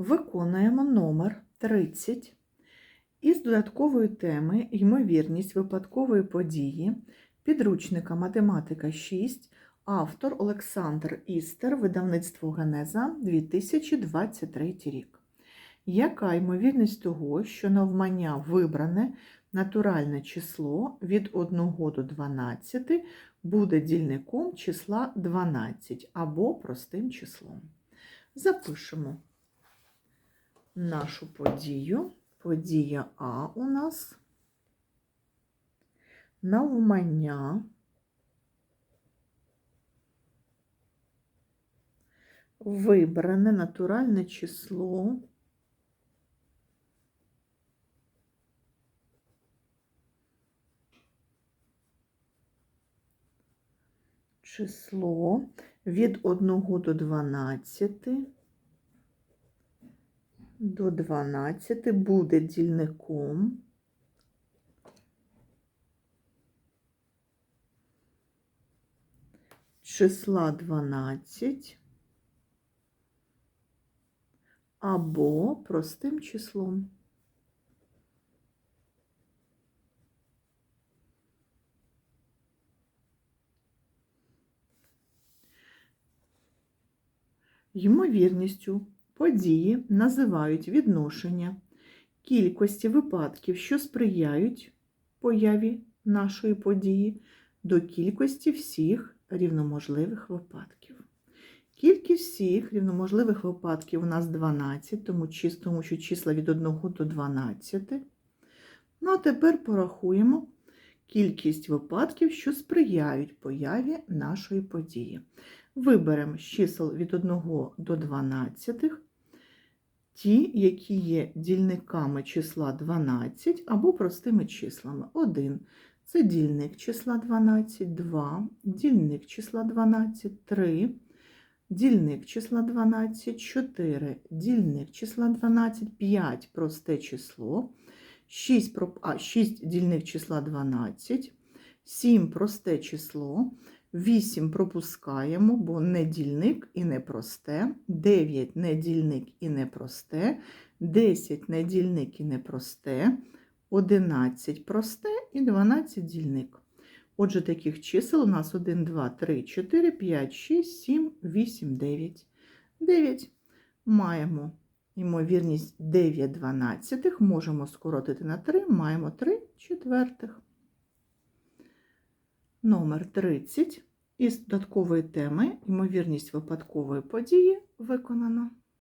Виконуємо номер 30 із додаткової теми Ймовірність випадкової події підручника Математика 6, автор Олександр Істер, видавництво Генеза 2023 рік. Яка ймовірність того, що навмання вибране натуральне число від 1 до 12 буде дільником числа 12 або простим числом? Запишемо нашу подію. Подія А у нас. Навмання. Вибране натуральне число. Число від 1 до 12 до 12 буде дільником. Числа 12 або простим числом. Ймовірністю Події називають відношення кількості випадків, що сприяють появі нашої події, до кількості всіх рівноможливих випадків. Кількість всіх рівноможливих випадків у нас 12, тому, що числа від 1 до 12. Ну, а тепер порахуємо кількість випадків, що сприяють появі нашої події. Виберемо з чисел від 1 до 12 ті, які є дільниками числа 12 або простими числами. 1 це дільник числа 12, 2, дільник числа 12, 3, дільник числа 12, 4, дільник числа 12, 5 просте число, 6, а, 6 дільник числа 12, 7 просте число. 8 пропускаємо, бо не дільник і не просте, 9 не дільник і не просте, 10 не і не просте, 11 просте і 12 дільник. Отже, таких чисел у нас 1, 2, 3, 4, 5, 6, 7, 8, 9. 9. Маємо ймовірність 9 дванадцятих, можемо скоротити на 3, маємо 3 четвертих. Номер 30 із додаткової теми ймовірність випадкової події виконано.